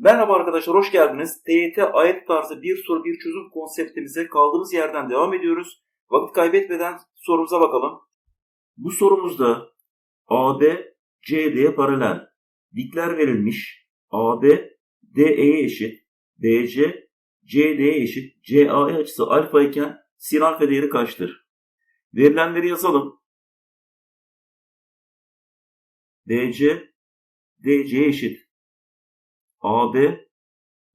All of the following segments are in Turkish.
Merhaba arkadaşlar, hoş geldiniz. TYT ayet tarzı bir soru bir çözüm konseptimize kaldığımız yerden devam ediyoruz. Vakit kaybetmeden sorumuza bakalım. Bu sorumuzda AD, CD'ye paralel. Dikler verilmiş. AD, DE'ye eşit. BC, CD'ye eşit. CAE açısı alfa iken sin alfa değeri kaçtır? Verilenleri yazalım. BC, DC'ye eşit. AB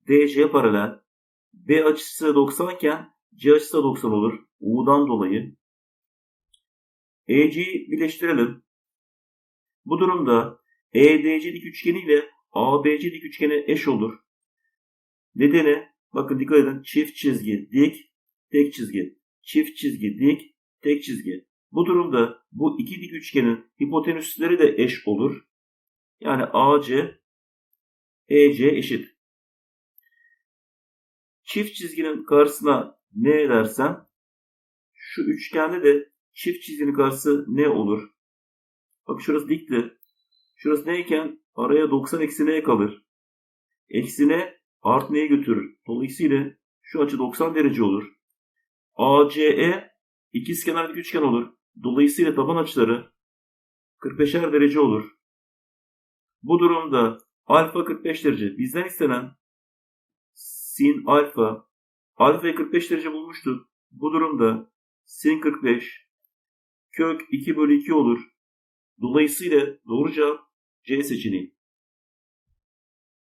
DC paralel. B açısı 90 iken C açısı da 90 olur. U'dan dolayı. EC'yi birleştirelim. Bu durumda EDC dik üçgeni ile ABC dik üçgeni eş olur. Nedeni bakın dikkat edin çift çizgi dik tek çizgi çift çizgi dik tek çizgi. Bu durumda bu iki dik üçgenin hipotenüsleri de eş olur. Yani AC EC eşit. Çift çizginin karşısına ne dersem şu üçgende de çift çizginin karşısı ne olur? Bak şurası dikti. Şurası neyken araya 90 eksi ne kalır? Eksine art neye götürür? Dolayısıyla şu açı 90 derece olur. ACE ikizkenarlık üçgen olur. Dolayısıyla taban açıları 45'er derece olur. Bu durumda alfa 45 derece. Bizden istenen sin alfa. Alfayı 45 derece bulmuştuk. Bu durumda sin 45 kök 2 bölü 2 olur. Dolayısıyla doğru cevap C seçeneği.